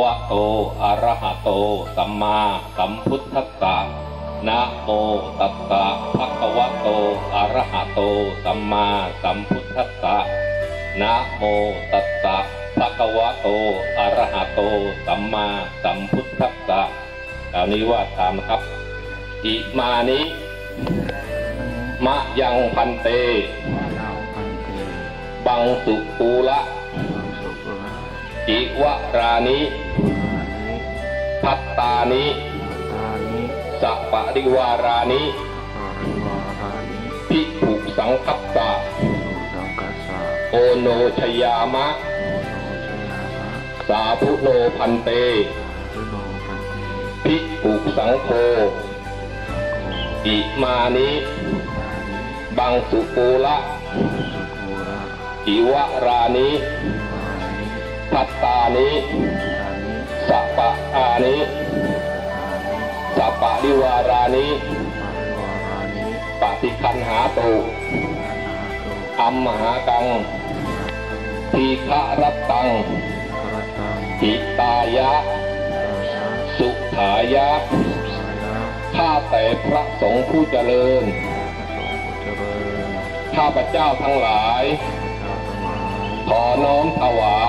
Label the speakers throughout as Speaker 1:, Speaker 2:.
Speaker 1: วะโต อะระหะโต สัมมาสัมพุทธัสสะนะโมตัสสะภะคะวะโต อะระหะโต สัมมาสัมพุทธัสสะนะโมตัสสะภะคะวะโต อะระหะโต สัมมาสัมพุทธัสสะคราวนี้ว่าตามนะครับ อิมานิมะยังพันเต
Speaker 2: เราพันเต
Speaker 1: บังสุปูละ
Speaker 2: มังสุภะ
Speaker 1: อิวะรานิ
Speaker 2: มานิ
Speaker 1: พัตตานิ
Speaker 2: ตานิ
Speaker 1: สัปปะริวารานิ
Speaker 2: ปาริวารานิ
Speaker 1: พิภุสังคัสสะ
Speaker 2: สุสังกัสสะ
Speaker 1: โอโนชยามะ
Speaker 2: โนชยามะ
Speaker 1: สาธุโนพันเต
Speaker 2: สุโนพันเต
Speaker 1: พิภุสังโฆอิมานิ
Speaker 2: มานิ
Speaker 1: บังสุปูละ
Speaker 2: สุภูระ
Speaker 1: อิวะรานิ
Speaker 2: มานิ
Speaker 1: พัตตานิ
Speaker 2: ตานิ
Speaker 1: สัปปะอานิ
Speaker 2: ตานิ
Speaker 1: สัปปะริวารานิ
Speaker 2: ปาริวารานิ
Speaker 1: ปฏิคันหาตุ
Speaker 2: นานาตุ
Speaker 1: อัมมหากังทีฆะรัตตัง
Speaker 2: กระตัง
Speaker 1: หิตายะ
Speaker 2: ตายะ
Speaker 1: สุขายะ
Speaker 2: สายะ
Speaker 1: ข้าแต่พระสงฆ์ผู้เจริญ
Speaker 2: พระสงฆ์ผู้เจริญ
Speaker 1: ข้าพเจ้าทั้งหลาย
Speaker 2: พระเจ้าทั้งหลาย
Speaker 1: ขอน้อมถวาย
Speaker 2: ขอน้อมถ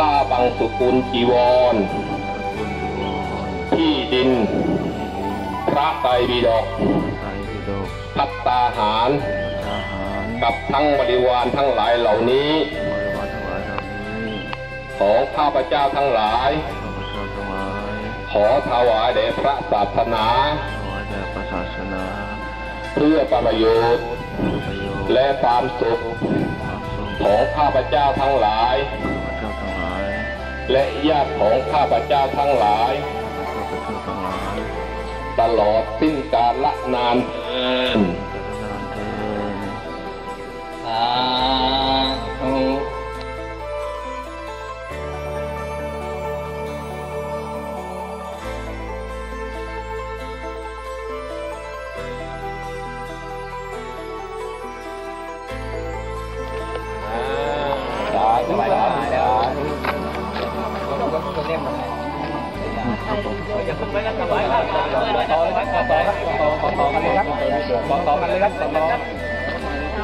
Speaker 2: วาย
Speaker 1: ผ้าบังสุกุลจีวร
Speaker 2: คุณจีวร
Speaker 1: ที่ดิน พระไตรปิฎก
Speaker 2: ไตรปิฎก
Speaker 1: พัตตาหาร
Speaker 2: ทหาร
Speaker 1: กับทั้งบริวารทั้งหลายเหล่านี้
Speaker 2: บริวารทั้งหลายเหล่านี้
Speaker 1: ของข้าพเจ้าทั้งหลาย
Speaker 2: ข้าพเจ้าทั้งหลาย
Speaker 1: ขอถวายแด่พระศาสนา
Speaker 2: ถวายแด่พระศาสนา
Speaker 1: เพื่อประโยชน์
Speaker 2: เพื่อประโยชน์
Speaker 1: และความสุข
Speaker 2: ความสุข
Speaker 1: ของข้าพเจ้าทั้งหลาย และญาติของข้าพเจ้าทั้งหลาย ตลอดสิ้นกาลนานเทิน
Speaker 2: จะนานเทิน
Speaker 3: สาธุ
Speaker 1: สาธุ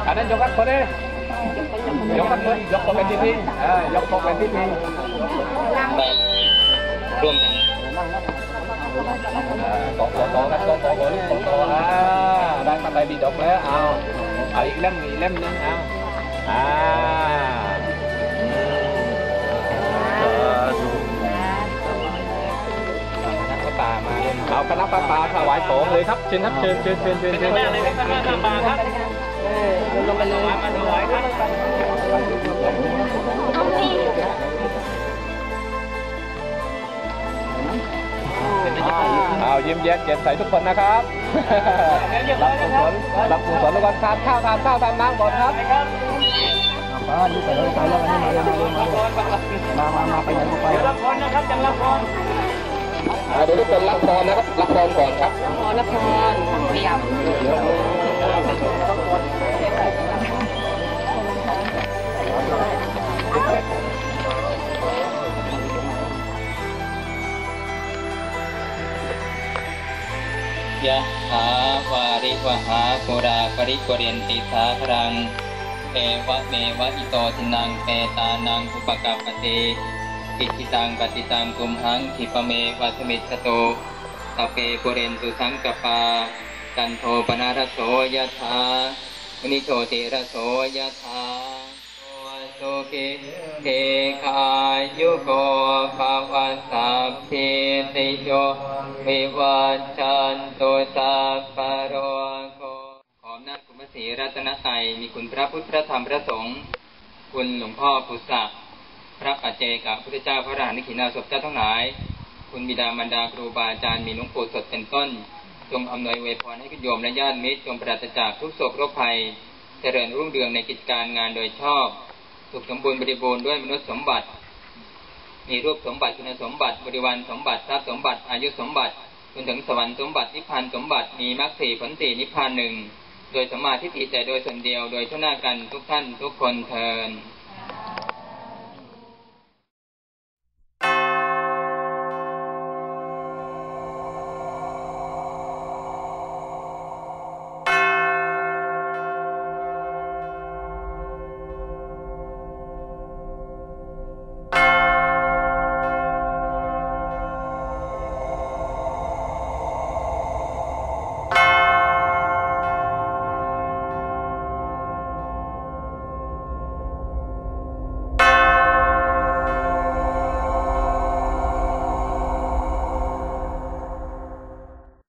Speaker 4: อันนั้นยกกันคนนี้ยกกันคนยกคนเป็นที่พี่เออยกคนเป็นที่พี่
Speaker 3: ร่วมกัน
Speaker 4: ต่อต่อต่อกันต่อต่อต่อลูกต่อต่ออ่าได้มาไปบีดอกแล้วเอาเอาอีกเล่มอีกเล่มนึงเอาอ่า เอาคณะปลาปลาถวายของเลยครับเชิญครับเชิญเชิญเชิญเชิญเชิญเลยครับคณะปลาครับลงไปเลยมาถวายครับเอายิ้มแย้มแจ่มใสทุกคนนะครับรับกุศลรับกุศลแล้วก็ทานข้าวทานข้าวทานน้ำก่อนครับมาดูไปเลยไปแล้วมามามามามาไปไหนก็ไปรับพรนะครับจังรับพร
Speaker 1: เเดี๋ยวทุกคนรับพรนะครับรับพรก่อนครับ
Speaker 3: ยะถาวาริวหาปุราปริปุเรนติสาครังเอวะเมวะอิโตทินังเปตานังอุปกัปปติ อิจิตังปฏิตังกุมหังขิปเมวัสมิจฉโตตเปปุเรนตุสังกปา กันโทปนารโสยะถามณิโชติระโสยะถาโอสุขิเทคายุโกภาวะสัพพิติโยวิวัชชันตุสัพพโรโคขออำนาคุณพระศรีรัตนตรัยมีคุณพระพุทธพระธรรมพระสงฆ์คุณหลวงพ่อปุษะ พระปัจเจกพุทธเจ้าพระอรหันต์ขีณาสพเจ้าทั้งหลาย คุณบิดามารดาครูบาอาจารย์มีหลวงปู่สดเป็นต้น จงอำนวยอวพรให้คุณโยมและญาติมิตรจงปราศจากทุกโศกโรคภัย เจริญรุ่งเรืองในกิจการงานโดยชอบ สุขสมบูรณ์บริบูรณ์ด้วยมนุษย์สมบัติ มีรูปสมบัติคุณสมบัติบริวารสมบัติทรัพย์สมบัติอายุสมบัติจนถึงสวรรค์สมบัตินิพพานสมบัติมีมรรคสี่ผลสี่นิพพานหนึ่งโดยสมาทิฏฐิแต่โดยส่วนเดียวโดยทั่วหน้ากันทุกท่านทุกคนเทิน